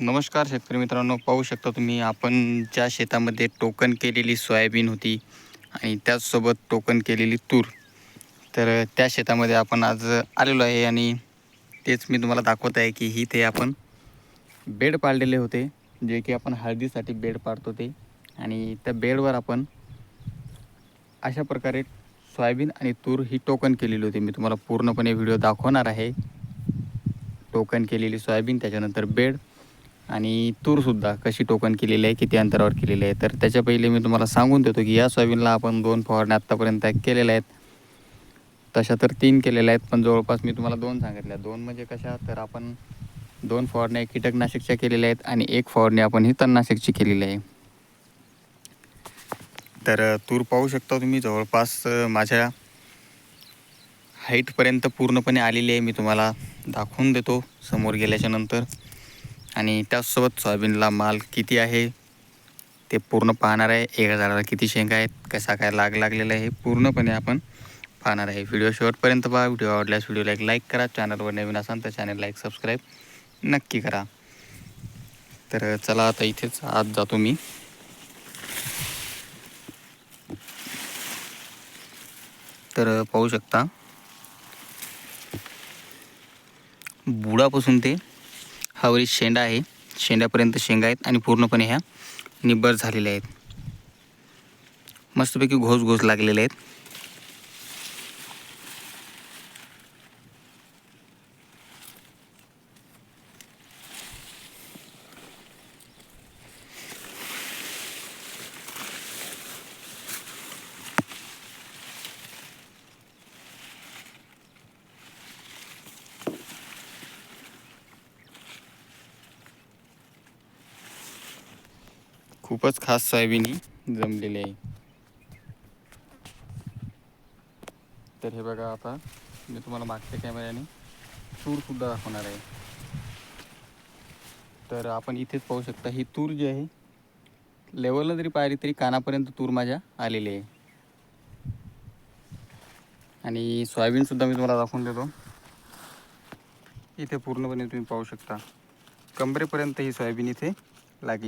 नमस्कार शेतकरी मित्रांनो पाहू शकता तुम्ही आपण ज्या शेतामध्ये टोकन केलेली सोयाबीन होती आणि त्याचसोबत टोकन केलेली तूर तर त्या शेतामध्ये आपण आज आलेलो आहे आणि तेच मी तुम्हाला दाखवत आहे की ही ते आपण बेड पाडलेले होते जे की आपण हळदीसाठी बेड पाडतो ते. आणि त्या बेडवर आपण अशा प्रकारे सोयाबीन आणि तूर ही टोकन केलेली होती. मी तुम्हाला पूर्णपणे व्हिडिओ दाखवणार आहे. टोकन केलेली सोयाबीन त्याच्यानंतर बेड आणि तूरसुद्धा कशी टोकन केलेली आहे किती अंतरावर केलेली आहे तर त्याच्या पहिले मी तुम्हाला सांगून देतो की या सोयाबीनला आपण दोन फवारण्या आत्तापर्यंत केलेल्या आहेत. तशा तर तीन केलेल्या आहेत पण जवळपास मी तुम्हाला दोन सांगितल्या. दोन म्हणजे कशा? तर आपण दोन फवारण्या कीटकनाशकच्या केलेल्या आहेत आणि एक फवारणी आपण ही तणनाशकची केलेली आहे. तर तूर पाहू शकता तुम्ही जवळपास माझ्या हाईटपर्यंत पूर्णपणे आलेली आहे मी तुम्हाला दाखवून देतो समोर गेल्याच्यानंतर. आणि त्याचसोबत सोयाबीनला माल किती आहे ते पूर्ण पाहणार आहे. एका झाडाला किती शेंगा आहेत कसा काय लाग लागलेला आहे हे पूर्णपणे आपण पाहणार आहे. व्हिडिओ शेवटपर्यंत पहा. व्हिडिओ आवडल्यास व्हिडिओला एक लाईक करा. चॅनलवर नवीन असाल तर चॅनल लाईक सबस्क्राईब नक्की करा. तर चला आता इथेच आज जातो मी. तर पाहू शकता बुडापासून ते हावरी शेंडा आहे. शेंड्यापर्यंत शेंगा आहेत आणि पूर्णपणे ह्या निब्बर झालेल्या आहेत. मस्तपैकी घोस घोस लागलेले आहेत. खूपच खास सोयाबीन ही जमलेली आहे. तर हे बघा आता मी तुम्हाला मागच्या कॅमेऱ्याने तूरसुद्धा दाखवणार आहे. तर आपण इथेच पाहू शकता ही तूर जी आहे लेवलला जरी पाहिली तरी कानापर्यंत तूर माझ्या आलेली आहे. आणि सोयाबीनसुद्धा मी तुम्हाला दाखवून देतो. इथे पूर्णपणे तुम्ही पाहू शकता. कमरेपर्यंत ही सोयाबीन इथे लागली.